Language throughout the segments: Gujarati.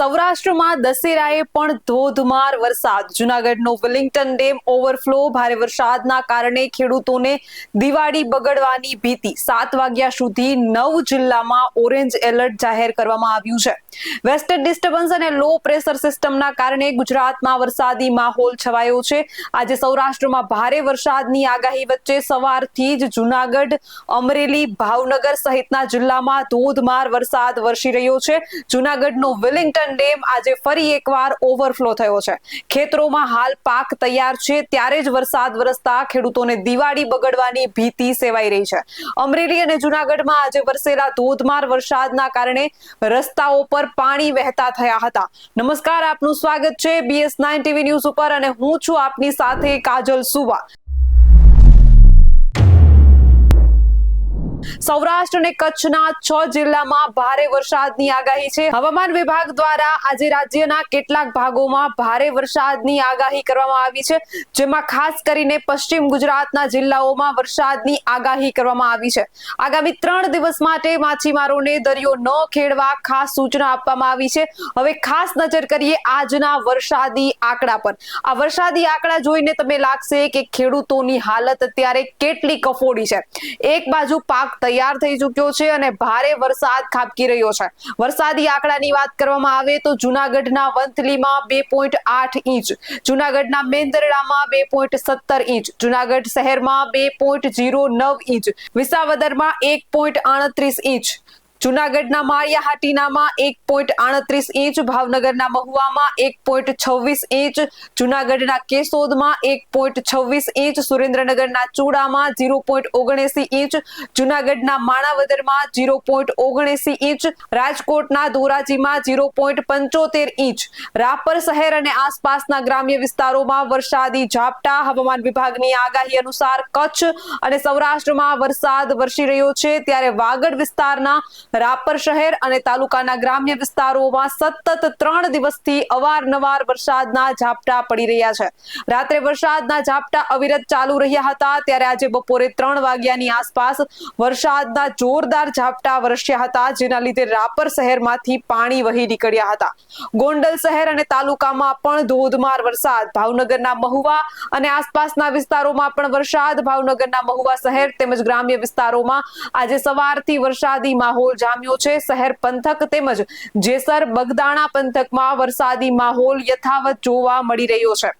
સૌરાષ્ટ્રમાં દશેરાએ પણ ધોધમાર વરસાદ. જુનાગઢનો વિલિંગ્ટન ડેમ ઓવરફ્લો ભારે વરસાદના કારણે ખેડૂતોને દિવાળી બગડવાની ભીતિ. સાત વાગ્યા સુધી નવ જિલ્લામાં ઓરેન્જ એલર્ટ જાહેર કરવામાં આવ્યું છે. વેસ્ટર્ન ડિસ્ટર્બન્સ અને લો પ્રેશર સિસ્ટમના કારણે ગુજરાતમાં વરસાદી માહોલ છવાયો છે. આજે સૌરાષ્ટ્રમાં ભારે વરસાદની આગાહી વચ્ચે સવારથી જ જુનાગઢ, અમરેલી, ભાવનગર સહિતના જિલ્લામાં ધોધમાર વરસાદ વરસી રહ્યો છે. જુનાગઢનો વિલિંગ્ટન ડેમ આજે ફરી એકવાર ઓવરફ્લો થયો છે. ખેતરોમાં હાલ પાક તૈયાર છે, ત્યારે જ વરસાદ વરસતા ખેડૂતોને દિવાળી બગડવાની ભીતિ સેવાઈ રહી છે. અમરેલી અને જુનાગઢમાં આજે વરસેલા ધોધમાર વરસાદના કારણે રસ્તાઓ પર પાણી વહેતા થયા હતા. નમસ્કાર, આપનું સ્વાગત છે બીએસ નાઇન ટીવી ન્યૂઝ ઉપર અને હું છું આપની સાથે કાજલ સુવા. સૌરાષ્ટ્ર અને કચ્છના છ જિલ્લામાં ભારે વરસાદની આગાહી છે. હવામાન વિભાગ દ્વારા આજે રાજ્યના કેટલાક ભાગોમાં ભારે વરસાદની આગાહી કરવામાં આવી છે. જેમાં ખાસ કરીને પશ્ચિમ ગુજરાતના જિલ્લાઓમાં વરસાદની આગાહી કરવામાં આવી છે. આગામી ત્રણ દિવસ માટે માછીમારોને દરિયો ન ખેડવા ખાસ સૂચના આપવામાં આવી છે. હવે ખાસ નજર કરીએ આજના વરસાદી આંકડા પર. આ વરસાદી આંકડા જોઈને તમે લાગશે કે ખેડૂતોની હાલત અત્યારે કેટલી કફોડી છે. એક બાજુ પાક તૈયાર થઈ ચૂક્યો છે અને ભારે વરસાદ ખાબકી રહ્યો છે. વરસાદી આંકડાની વાત કરવામાં આવે તો જુનાગઢના વંથલીમાં બે પોઈન્ટ આઠ ઇંચ, જુનાગઢના મેંદરડામાં બે પોઈન્ટ સત્તર ઇંચ, જુનાગઢ શહેરમાં બે પોઈન્ટ જીરો નવ ઇંચ, વિસાવદરમાં એક પોઈન્ટ આડત્રીસ ઇંચ જુનાગઢના માળિયાહાટીનામાં એક પોઈન્ટ આડત્રીસ ઇંચ, ભાવનગરના મહુવામાં એક પોઈન્ટ છવ્વીસ ઇંચ, જુનાગઢના કેશોદમાં એક પોઈન્ટ છવ્વીસ ઇંચ, સુરેન્દ્રનગરના ચૂડામાં ઝીરો પોઈન્ટ ઓગણસી ઇંચ, જુનાગઢના માણાવદરમાં ઝીરો પોઈન્ટ ઓગણસી ઇંચ, રાજકોટના ધોરાજીમાં ઝીરો પોઈન્ટ પંચોતેર ઇંચ. રાપર શહેર અને આસપાસના ગ્રામ્ય વિસ્તારોમાં વરસાદી ઝાપટા, હવામાન વિભાગની આગાહી અનુસાર કચ્છ અને સૌરાષ્ટ્રમાં વરસાદ વરસી રહ્યો છે. ત્યારે વાગડ વિસ્તારના રાપર શહેર અને તાલુકાના ગ્રામ્ય વિસ્તારોમાં સતત ત્રણ દિવસથી અવારનવાર વરસાદના ઝાપટા પડી રહ્યા છે. રાત્રે વરસાદના ઝાપટા અવિરત ચાલુ રહ્યા હતા, ત્યારે આજે બપોરે ત્રણ વાગ્યાની આસપાસ વરસાદના જોરદાર ઝાપટા વરસ્યા હતા, જેના લીધે રાપર શહેરમાંથી પાણી વહી નીકળ્યા હતા. ગોંડલ શહેર અને તાલુકામાં પણ ધોધમાર વરસાદ. ભાવનગરના મહુવા અને આસપાસના વિસ્તારોમાં પણ વરસાદ. ભાવનગરના મહુવા શહેર તેમજ ગ્રામ્ય વિસ્તારોમાં આજે સવારથી વરસાદી માહોલ જામ્યો છે શહેર પંથક તેમજ જેસર બગદાણા પંથકમાં વરસાદી માહોલ યથાવત જોવા મળી રહ્યો છે.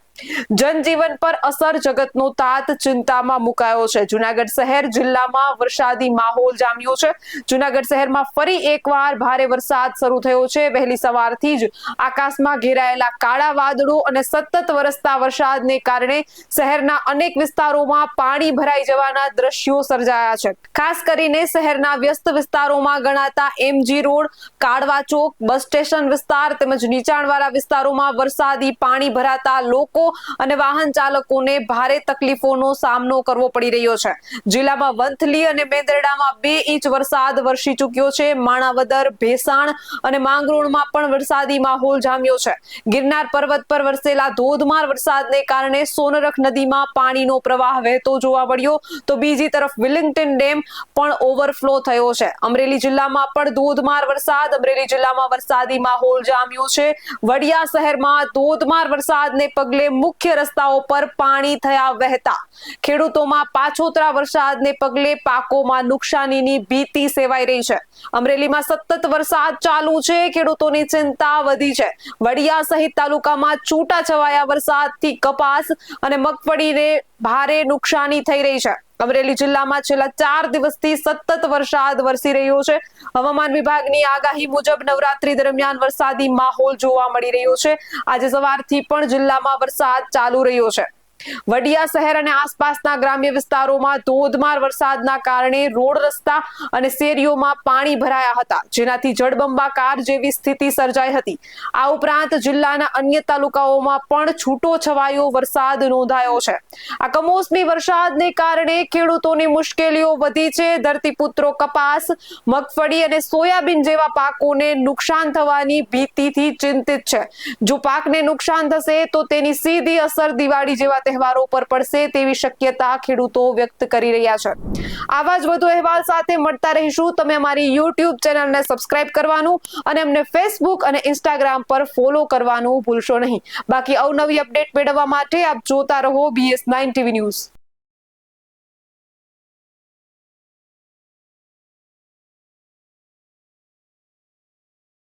જનજીવન પર અસર જગતનો તાત ચિંતામાં મુકાયો છે. જુનાગઢ શહેર જિલ્લામાં વરસાદી માહોલ જામ્યો છે. જુનાગઢ શહેરમાં ફરી એકવાર ભારે વરસાદ શરૂ થયો છે. વહેલી સવારથી જ આકાશમાં ઘેરાયેલા કાળા વાદળો અને સતત વરસતા વરસાદને કારણે શહેરના અનેક વિસ્તારોમાં પાણી ભરાઈ જવાના દ્રશ્યો સર્જાયા છે. ખાસ કરીને શહેરના વ્યસ્ત વિસ્તારોમાં ગણાતા એમજી રોડ, કાળવા ચોક, બસ સ્ટેશન વિસ્તાર તેમજ નીચાણવાળા વિસ્તારોમાં વરસાદી પાણી ભરાતા લોકો અને વાહન ચાલકોને ભારે તકલીફોનો સામનો કરવો પડી રહ્યો છે. જિલ્લામાં વંથલી અને મેંદરડામાં બે ઇંચ વરસાદ વરસી ચૂક્યો છે. માણાવદર, ભેસાણ અને માંગરોળમાં પણ વરસાદી માહોલ જામ્યો છે. ગિરનાર પર્વત પર વરસેલા ધોધમાર વરસાદને કારણે સોનરખ નદીમાં પાણીનો પ્રવાહ વહેતો જોવા મળ્યો. તો બીજી તરફ વિલિંગ્ટન ડેમ પણ ઓવરફ્લો થયો છે. અમરેલી જિલ્લામાં પણ ધોધમાર વરસાદ, અમરેલી જિલ્લામાં વરસાદી માહોલ જામ્યો છે. વડિયા શહેરમાં ધોધમાર વરસાદને પગલે મુખ્ય રસ્તાઓ પર પાણી થયા વહેતા. ખેડૂતોમાં પાછોતરા વરસાદને પગલે પાકોમાં નુકસાનીની ભીતિ સેવાઈ રહી છે. અમરેલીમાં સતત વરસાદ ચાલુ છે, ખેડૂતોની ચિંતા વધી છે. વડિયા સહિત તાલુકામાં છૂટા છવાયા વરસાદથી કપાસ અને મગફળીને ભારે નુકસાની થઈ રહી છે. અમરેલી જિલ્લામાં છેલ્લા ચાર દિવસથી સતત વરસાદ વરસી રહ્યો છે. હવામાન વિભાગની આગાહી મુજબ નવરાત્રી દરમિયાન વરસાદી માહોલ જોવા મળી રહ્યો છે. આજે સવારથી પણ જિલ્લામાં વરસાદ ચાલુ રહ્યો છે. વડિયા શહેર અને આસપાસના ગ્રામ્ય વિસ્તારોમાં ધોધમાર વરસાદના કારણે રોડ રસ્તા અને શેરીઓમાં પાણી ભરાયા હતા, જેનાથી જળબંબાકાર જેવી સ્થિતિ સર્જાઈ હતી. આ ઉપરાંત જિલ્લાના અન્ય તાલુકાઓમાં પણ છૂટો છવાયો વરસાદ નોંધાયો છે. આ કમોસમી વરસાદને કારણે ખેડૂતોની મુશ્કેલીઓ વધી છે, ધરતીપુત્રો કપાસ, મગફળી અને સોયાબીન જેવા પાકોને નુકસાન થવાની ભીતિથી ચિંતિત છે. જો પાકને નુકસાન થશે તો તેની સીધી અસર દિવાળી જેવા તહેવારો પર પડશે તેવી શક્યતા ખેડૂતો વ્યક્ત કરી રહ્યા છે. આવા જ વધુ અહેવાલ સાથે મળતા રહીશું. તમે અમારી યુટ્યુબ ચેનલને સબસ્ક્રાઇબ કરવાનું અને અમને ફેસબુક અને ઇન્સ્ટાગ્રામ પર ફોલો કરવાનું ભૂલશો નહીં. બાકી અવનવી અપડેટ મેળવવા માટે આપ જોતા રહો બીએસ નાઇન ટીવી ન્યૂઝ